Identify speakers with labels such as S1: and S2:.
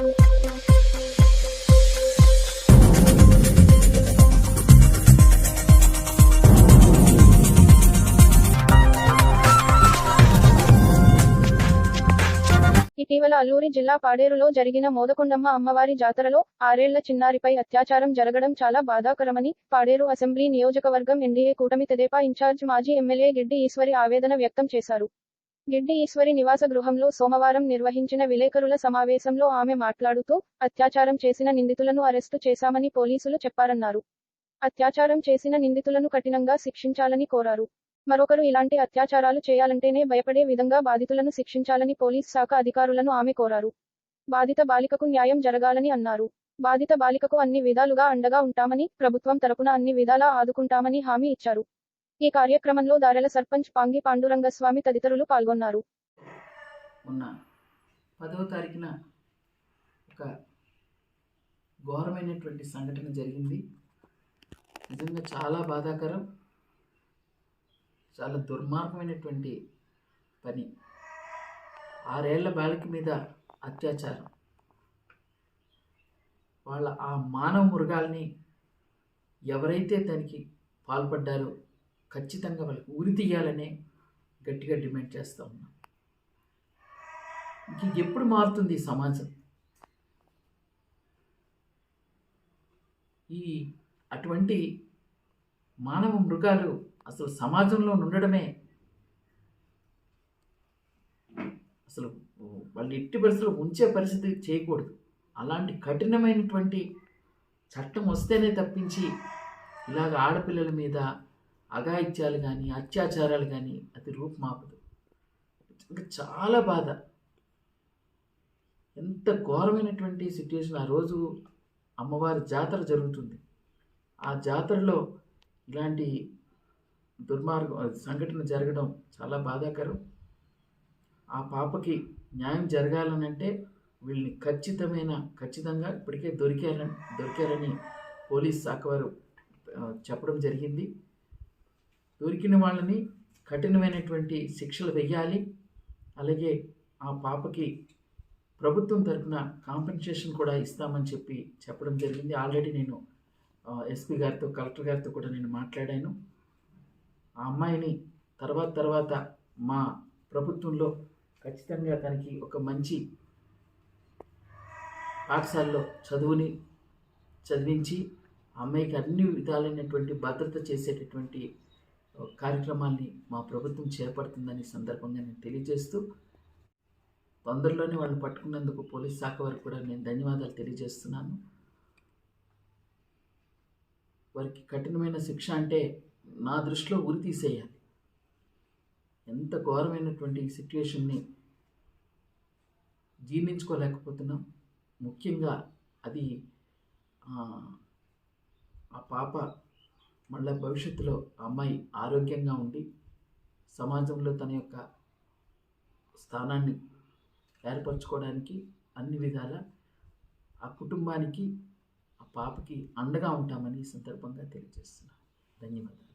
S1: ఇటీవల అల్లూరి జిల్లా పాడేరులో జరిగిన మోదకొండమ్మ అమ్మవారి జాతరలో ఆరేళ్ళ చిన్నారిపై అత్యాచారం జరగడం చాలా బాధాకరమని పాడేరు అసెంబ్లీ నియోజకవర్గం ఎన్డీఏ కూటమి తెదేపా ఇన్ఛార్జ్ మాజీ ఎమ్మెల్యే గిడ్డి ఈశ్వరి ఆవేదన వ్యక్తం చేశారు. గిడ్డి ఈశ్వరి నివాస గృహంలో సోమవారం నిర్వహించిన విలేకరుల సమావేశంలో ఆమె మాట్లాడుతూ అత్యాచారం చేసిన నిందితులను అరెస్టు చేశామని పోలీసులు చెప్పారన్నారు. అత్యాచారం చేసిన నిందితులను కఠినంగా శిక్షించాలని కోరారు. మరొకరు ఇలాంటి అత్యాచారాలు చేయాలంటేనే భయపడే విధంగా బాధితులను శిక్షించాలని పోలీస్ శాఖ అధికారులను ఆమె కోరారు. బాధిత బాలికకు న్యాయం జరగాలని అన్నారు. బాధిత బాలికకు అన్ని విధాలుగా అండగా ఉంటామని ప్రభుత్వం తరపున అన్ని విధాలా ఆదుకుంటామని హామీ ఇచ్చారు. ఈ కార్యక్రమంలో దారెల సర్పంచ్ పాంగి పాండురంగస్వామి తదితరులు పాల్గొన్నారు.
S2: మొన్న పదవ తారీఖున ఒక ఘోరమైనటువంటి సంఘటన జరిగింది. నిజంగా చాలా బాధాకరం చాలా దుర్మార్గమైనటువంటి పని. ఆరేళ్ళ బాలిక మీద అత్యాచారం. వాళ్ళ ఆ మానవ మృగాల్ని ఎవరైతే దానికి పాల్పడ్డారో ఖచ్చితంగా వాళ్ళకి ఉరి తీయాలనే గట్టిగా డిమాండ్ చేస్తూ ఉన్నాం. ఇంక ఎప్పుడు మారుతుంది ఈ సమాజం? ఈ అటువంటి మానవ మృగాలు అసలు సమాజంలో ఉండడమే అసలు వాళ్ళు ఎట్టి పరిస్థితులు ఉంచే పరిస్థితి చేయకూడదు. అలాంటి కఠినమైనటువంటి చట్టం వస్తేనే తప్పించి ఇలాగ ఆడపిల్లల మీద అఘాయిత్యాలు కానీ అత్యాచారాలు కానీ అది రూపుమాపదు. ఇంకా చాలా బాధ. ఎంత ఘోరమైనటువంటి సిచ్యువేషన్ ఆ రోజు అమ్మవారి జాతర జరుగుతుంది. ఆ జాతరలో ఇలాంటి దుర్మార్గం సంఘటన జరగడం చాలా బాధాకరం. ఆ పాపకి న్యాయం జరగాలనంటే వీళ్ళని ఖచ్చితమైన ఖచ్చితంగా ఇప్పటికే దొరికారని దొరికారని పోలీస్ శాఖ వారు చెప్పడం జరిగింది. దొరికిన వాళ్ళని కఠినమైనటువంటి శిక్షలు వెయ్యాలి. అలాగే ఆ పాపకి ప్రభుత్వం తరఫున కాంపెన్సేషన్ కూడా ఇస్తామని చెప్పి చెప్పడం జరిగింది. ఆల్రెడీ నేను ఎస్పీ గారితో కలెక్టర్ గారితో కూడా నేను మాట్లాడాను. ఆ అమ్మాయిని తర్వాత తర్వాత మా ప్రభుత్వంలో ఖచ్చితంగా తనకి ఒక మంచి పాఠశాలలో చదువుని చదివించి ఆ అమ్మాయికి అన్ని విధాలైనటువంటి భద్రత చేసేటటువంటి కార్యక్రమాల్ని మా ప్రభుత్వం చేపడుతుందని సందర్భంగా నేను తెలియజేస్తూ తొందరలోనే వాళ్ళు పట్టుకున్నందుకు పోలీస్ శాఖ వారికి కూడా నేను ధన్యవాదాలు తెలియజేస్తున్నాను. వారికి కఠినమైన శిక్ష అంటే నా దృష్టిలో ఉరి తీసేయాలి. ఎంత ఘోరమైనటువంటి సిచ్యువేషన్ని జీర్ణించుకోలేకపోతున్నాం. ముఖ్యంగా అది ఆ పాప మళ్ళీ భవిష్యత్తులో ఆ అమ్మాయి ఆరోగ్యంగా ఉండి సమాజంలో తన యొక్క స్థానాన్ని ఏర్పరచుకోవడానికి అన్ని విధాల ఆ కుటుంబానికి ఆ పాపకి అండగా ఉంటామని ఈ సందర్భంగా తెలియజేస్తున్నాను. ధన్యవాదాలు.